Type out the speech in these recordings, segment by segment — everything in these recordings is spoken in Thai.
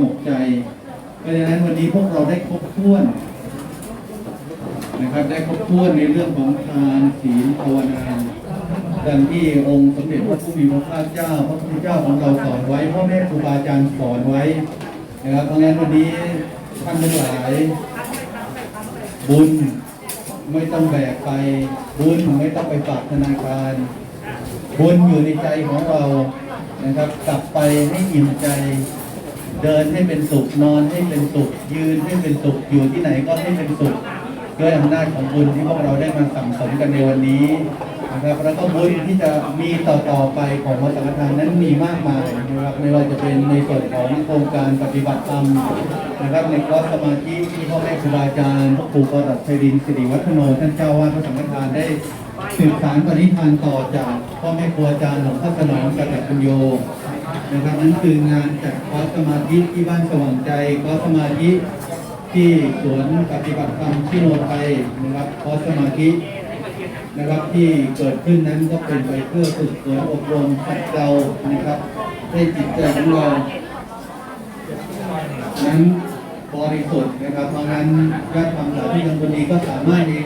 งบใจเพราะฉะนั้นวันนี้พวกเราได้ครบถ้วนนะครับได้ครบถ้วนในเรื่องของทานศีลภาวนาดังที่องค์สมเด็จพระผู้มีพระภาคเจ้า พระพุทธเจ้าของเราสอนไว้พ่อแม่ครูบาอาจารย์สอนไว้นะครับเพราะฉะนั้นวันนี้ท่านทั้งหลาย บุญไม่ต้องแบกไป บุญไม่ต้องไปฝากธนาคาร บุญอยู่ในใจของเรานะครับ กลับไปให้อิ่มใจ เดินให้เป็นสุขนอนให้เป็นสุข ยืนให้เป็นสุขอยู่ที่ไหนก็ให้เป็นสุขด้วยอำนาจของบุญที่พวกเราได้มาสั่งสมกันในวันนี้นะครับแล้วก็บุญที่จะมีต่อต่อๆไปของวัดสังฆทานนั้นมีมากมายนะครับไม่ว่าจะเป็นในส่วนของโครงการปฏิบัติธรรมนะครับในคอสมาธิที่พ่อแม่ครูบาอาจารย์พระครูประหลัดชัยดินสิริวัฒโนท่านเจ้าวาดพระสังฆทานได้สืบสารปณิธานต่อจากพ่อแม่ครูอาจารย์หลวงพ่อสนองกตัญโย นะครับนั่นคืองานจัดคอร์สสมาธิที่บ้านสว่างใจคอร์สสมาธิที่สวนปฏิบัติธรรมที่โนไทยนะครับคอร์สสมาธินะครับที่เกิดขึ้นนั้นก็เป็นไปเพื่อฝึกฝนอบรมขัดเกลานะครับให้จิตใจของเรานั้นบริสุทธิ์นะครับ เพราะงั้นญาติธรรมสาธุชนคนดีก็สามารถที่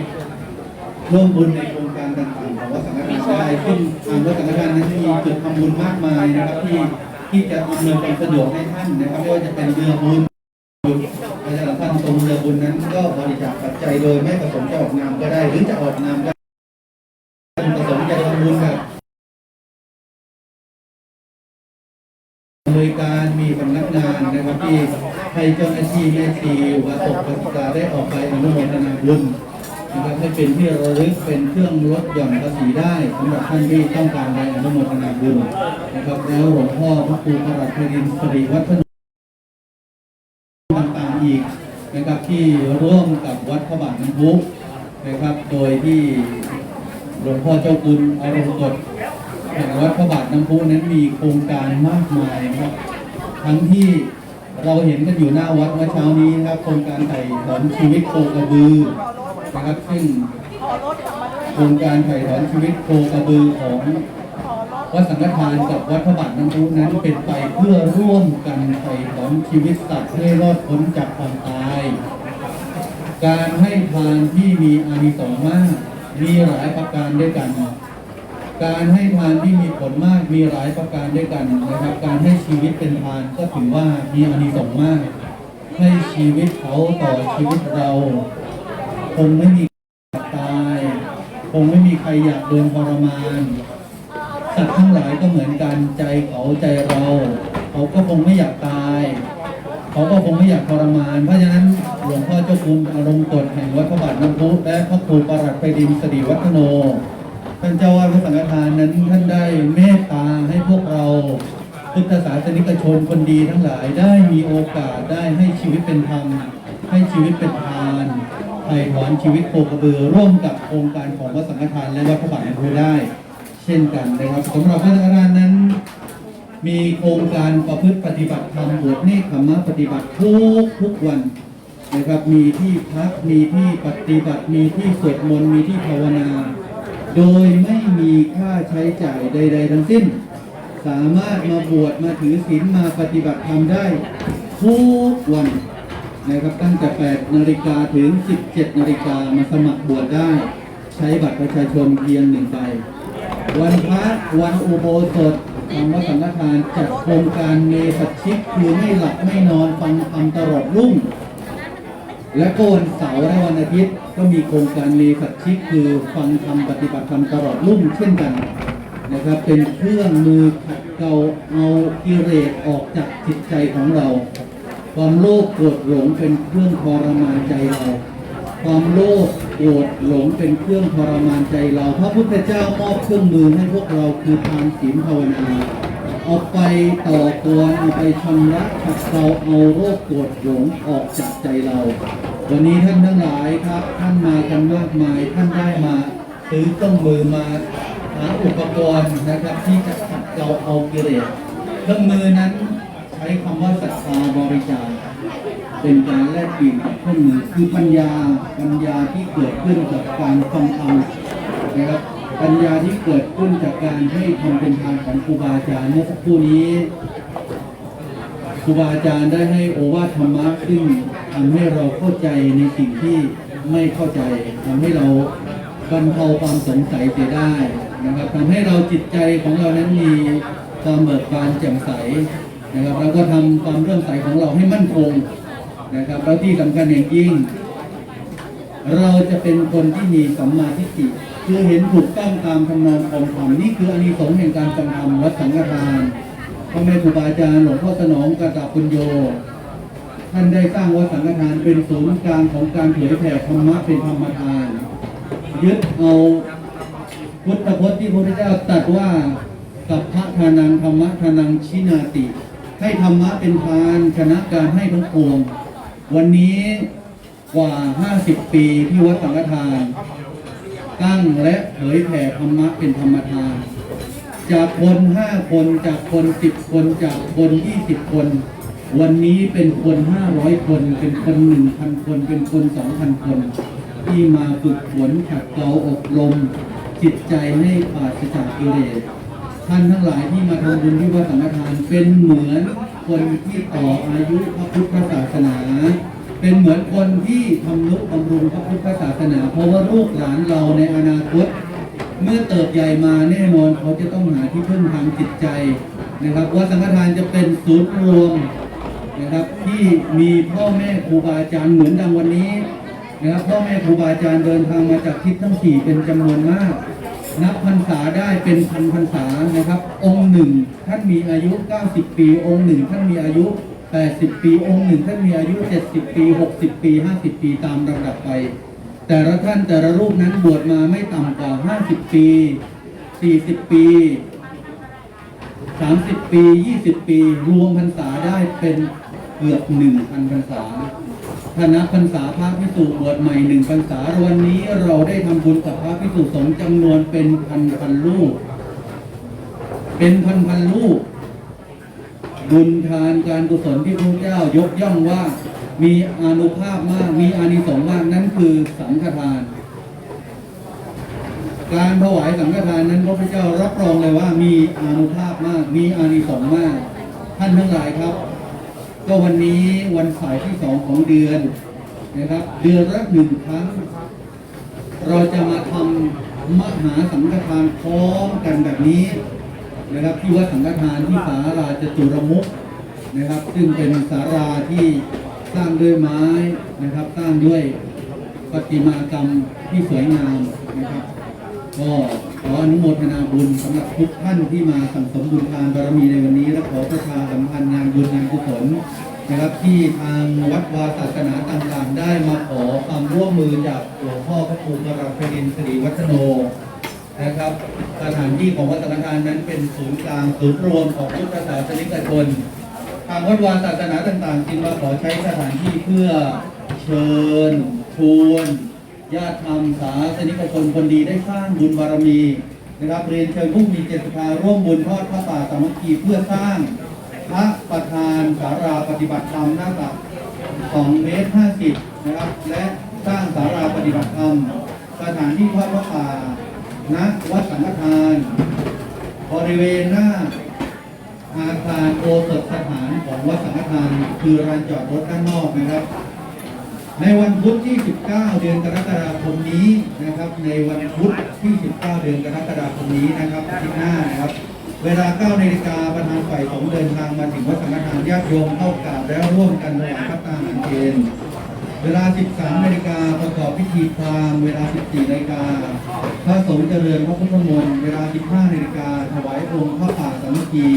ร่วมบุญในโครงการต่างๆของวัดสังฆทานได้ซึ่งทางวัดสังฆทานนั้นมีจุดทำบุญมากมายนะครับที่ ที่จะอำนวยความสะดวกให้ท่านนะครับไม่ว่าจะเป็นเรือบุญอาจารย์ท่านตรงเรือบุญนั้น ก็บริจาคปัจจัยโดยไม่ประสงค์จะออกนามก็ได้ หรือจะออกนามก็ได้ประสงค์จะทำบุญแบบอำนวยการมีสำนักงานนะครับที่ให้เจ้าหน้าที่แม่ชีอุบาสกอุบาสิกาได้ออกไปอนุโมทนาบุญ นะครับให้เป็นที่ระลึกเป็นเครื่องลดหย่อนภาษีได้สำหรับท่านที่ต้องการไปอนุโมทนาบุญนะครับ แล้วหลวงพ่อพระครูประหลัดพดินสิริวัฒนต่างๆอีกนะครับที่ร่วมกับวัดพระบาทน้ำพุนะครับ โดยที่หลวงพ่อเจ้าคุณอารมณ์กฎแห่งวัดพระบาทน้ำพุนั้นมีโครงการมากมายนะครับทั้งที่เราเห็นกันอยู่หน้าวัดเมื่อเช้านี้นะครับโครงการไถ่ถอนชีวิตโคกระบือ นะครับซึ่งโครงการไถ่ถอนชีวิตโคกระบือของวัดสังฆทานกับวัดพระบาทน้ำพุนั้นเป็นไปเพื่อร่วมกันไถ่ถอนชีวิตสัตว์ให้รอดพ้นจากความตาย การให้ทานที่มีอานิสงส์มาก มีหลายประการด้วยกัน การให้ทานที่มีผลมากมีหลายประการด้วยกันนะครับ การให้ชีวิตเป็นทานก็ถือว่ามีอานิสงส์มาก ให้ชีวิตเขาต่อชีวิตเรา คงไม่มีอยากตาย คงไม่มีใครอยากโดนทรมานสัตว์ทั้งหลายก็เหมือนกันใจเขาใจเรา เขาก็คงไม่อยากตาย เขาก็คงไม่อยากทรมาน เพราะฉะนั้นหลวงพ่อเจ้าคุณอารมณ์กฎแห่งวัดพระบาทน้ำพุและพระครูประหลัดไปดินสรีวัฒโนท่านเจ้าวาดพระสังฆทานนั้นท่านได้เมตตาให้พวกเราพุทธศาสนิกชนคนดีทั้งหลายได้มีโอกาสได้ให้ชีวิตเป็นธรรมให้ชีวิตเป็นทาน ไถ่ถอนชีวิตโคกระบือ ร่วมกับโครงการของวัดสังฆทานและวัดพระบาทน้ำพุได้ เช่นกันนะครับสำหรับวัดสังฆทานนั้น มีโครงการประพฤติปฏิบัติธรรมบวชเนคขมะปฏิบัติทุกทุกวันนะครับมีที่พักมีที่ปฏิบัติมีที่สวดมนต์มีที่ภาวนา โดยไม่มีค่าใช้จ่ายใด ๆ ทั้งสิ้น สามารถมาบวชมาถือศีลมาปฏิบัติธรรมได้ทุกวัน นะครับตั้งแต่ 8 นาฬิกาถึง 17 นาฬิกามาสมัครบวชได้ ใช้บัตรประชาชนเพียงหนึ่งใบวันพระวันอุโบสถทางวัดสังฆทานจัดโครงการเนสัชชิกคือไม่หลับไม่นอนฟังธรรมตลอดรุ่ง และก็วันเสาร์และวันอาทิตย์ก็มีโครงการเนสัชิกคือฟังธรรมปฏิบัติธรรมตลอดรุ่งเช่นกันนะครับเป็นเครื่องมือขัดเกลาเอากิเลสออกจากจิตใจของเรา ความโลภโกรธหลงเป็นเครื่องทรมานใจเรา ความโลภโกรธหลงเป็นเครื่องทรมานใจเรา พระพุทธเจ้ามอบเครื่องมือให้พวกเราคือทานศีลภาวนา เอาไปต่อกรเอาไปชำระขัดเกลาเอาโรคโกรธหลงออกจากใจเรา วันนี้ท่านทั้งหลายครับ ท่านมากันมากมายท่านได้มาซื้อเครื่องมือมาหาอุปกรณ์นะครับที่จะขัดเกลาเอากิเลสเครื่องมือนั้นใช้คำว่าศรัทธาบริจาค เป็นการแลกเปลี่ยนกับเครื่องมือคือปัญญาปัญญาที่เกิดขึ้นจากการฟังธรรมนะครับปัญญาที่เกิดขึ้นจากการให้ทำเป็นทานของครูบาอาจารย์เมื่อสักครู่นี้ครูบาอาจารย์ได้ให้โอวาทธรรมะซึ่งทำให้เราเข้าใจในสิ่งที่ไม่เข้าใจทำให้เราบรรเทาความสงสัยเสียได้นะครับทำให้เราจิตใจของเรานั้นมีความเบิกบานแจ่มใสนะครับแล้วก็ทำความเรื่องใสของเราให้มั่นคง นะครับแล้วที่สำคัญอย่างยิ่ง เราจะเป็นคนที่มีสัมมาทิฏฐิคือเห็นถูกต้องตามธรรมนองของธรรมนี่คืออานิสงส์แห่งการฟังธรรมวัดสังฆทานพ่อแม่ครูบาอาจารย์หลวงพ่อสนองกระตาปุญโย ท่านได้สร้างวัดสังฆทานเป็นศูนย์กลางของการเผยแผ่ธรรมะเป็นธรรมทาน ยึดเอาพุทธพจน์ที่พระพุทธเจ้าตรัสว่ากับพระทานังธรรมะทานังชินาติ ให้ธรรมะเป็นทานชนะการให้ทั้งปวง วันนี้กว่า 50 ปีที่วัดสังฆทาน ตั้งและเผยแผ่ธรรมะเป็นธรรมทาน จากคนห้าคนจากคนสิบคนจากคนยี่สิบคน วันนี้เป็นคนห้าร้อยคน เป็นคนหนึ่งพันคน เป็นคนสองพันคน ที่มาฝึกฝนขัดเกลาอบรม จิตใจให้ปราศจากกิเลสท่านทั้งหลายที่มาทำบุญที่วัดสังฆทานเป็นเหมือน คนที่ต่ออายุพระพุทธศาสนา เป็นเหมือนคนที่ทำนุบำรุงพระพุทธศาสนา เพราะว่าลูกหลานเราในอนาคต เมื่อเติบใหญ่มาแน่นอนเขาจะต้องหาที่พึ่งทางจิตใจนะครับวัดสังฆทานจะเป็นศูนย์รวมนะครับที่มีพ่อแม่ครูบาอาจารย์เหมือนดังวันนี้นะครับพ่อแม่ครูบาอาจารย์เดินทางมาจากทิศทั้งสี่เป็นจำนวนมาก นับพรรษาได้เป็นพันพรรษานะครับ องค์หนึ่งท่านมีอายุ 90 ปี องค์หนึ่งท่านมีอายุ 80 ปี องค์หนึ่งท่านมีอายุ 70 ปี 60 ปี 50 ปีตามลำดับไป แต่ละท่านแต่ละรูปนั้นบวชมาไม่ต่ำกว่า 50 ปี 40 ปี 30 ปี 20 ปี รวมพรรษาได้เป็นเกือบ1,000พรรษา คณะพรรษาพระพิสุบวชใหม่หนึ่งพรรษาวันนี้เราได้ทำบุญกับพระพิสุสงฆ์จำนวนเป็นพันพันลูก เป็นพันพันลูก บุญทานการกุศลที่พระเจ้ายกย่องว่ามีอนุภาพมากมีอานิสงส์มากนั่นคือสังฆทาน การถวายสังฆทานนั้นพระพุทธเจ้ารับรองเลยว่ามีอนุภาพมาก มีอานิสงส์มาก ท่านทั้งหลายครับ ก็วันนี้วันสายที่สองของเดือนนะครับ เดือนละหนึ่งครั้ง เราจะมาทำมหาสังฆทานพร้อมกันแบบนี้นะครับที่วัดสังฆทานที่สาราจตุรมุขนะครับ ซึ่งเป็นสาราที่สร้างด้วยไม้นะครับ สร้างด้วยประติมากรรมที่สวยงามนะครับ ก็ ขออนุโมทนาบุญสำหรับทุกท่านที่มาสั่งสมบุญทานบารมีในวันนี้ และขอประชาสัมพันธ์งานบุญงานกุศลนะครับที่ทางวัดวาศาสนาต่างๆ ได้มาขอความร่วมมือจากหลวงพ่อพระครูกราพดินสิริวัฒโนนะครับ สถานที่ของวัดสังฆทานนั้นเป็นศูนย์กลางศูนย์รวมของพุทธศาสนิกชนทางวัดวาศาสนาต่างๆจึงมาขอใช้สถานที่เพื่อเชิญชวน ญาติธรรมสาสนิกชนคนดีได้สร้างบุญบารมีนะครับเรียนเชิญผู้มีเจตศรัทธาร่วมบุญทอดพระป่าสามัคคีเพื่อสร้างพระประธานสาราปฏิบัติธรรมหน้าตัก2เมตร50นะครับและสร้างสาราปฏิบัติธรรมสถานที่ทอดพระป่าณวัดสังฆทาน บริเวณหน้าอาคารโอสถสถานของวัดสังฆทานคือลานจอดรถด้านนอกนะครับ ในวันพุธที่ 19 เดือนกรกฎาคมนี้นะครับ ในวันพุธที่ 19 เดือนกรกฎาคมนี้นะครับอาทิตย์หน้านะครับ เวลา 9 นาฬิกาประธานฝ่ายสงเดินทางมาถึงวัดสังฆทานญาติโยมเข้ากราบแล้วร่วมกันถวายพระตาหารเพลเวลา 13 นาฬิกาประกอบพิธีพรามเวลา 14 นาฬิกาพระสงฆ์เจริญพระพุทธมนต์เวลา 15 นาฬิกาถวายองค์พระป่าสามัคคี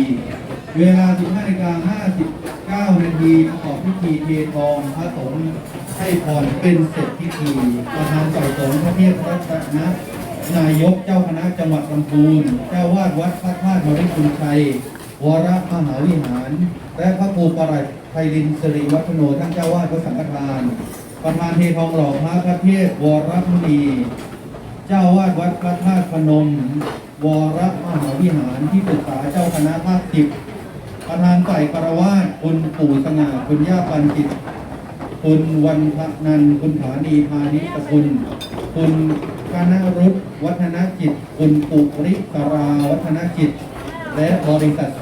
เวลา 15 นาฬิกา 59 นาทีประกอบพิธีเททองพระสงฆ์ ให้พรเป็นเสร็จพิธีประธานฝ่ายสงฆ์พระเทพรัตนะนายกเจ้าคณะจังหวัดลำพูนเจ้าวาดวัดพระธาตุบริคุณชัยวรมหาวิหาร และพระครูประหลัดไพรินสิริวัฒโนท่านเจ้าวาดวัดสังฆทาน ประธานเททองหล่อพระพระเทพวรมุนี เจ้าวาดวัดพระธาตุพนม วรมหาวิหารที่ปรึกษาเจ้าคณะภาคสิบประธานฝ่ายคารวาสคุณปู่สง่าคุณย่าปันจิต คุณวันพนันคุณฐานีพานิชคุณคุณกนรุตวัฒนจิต คุณปุริสราวัฒนจิต และบริษัท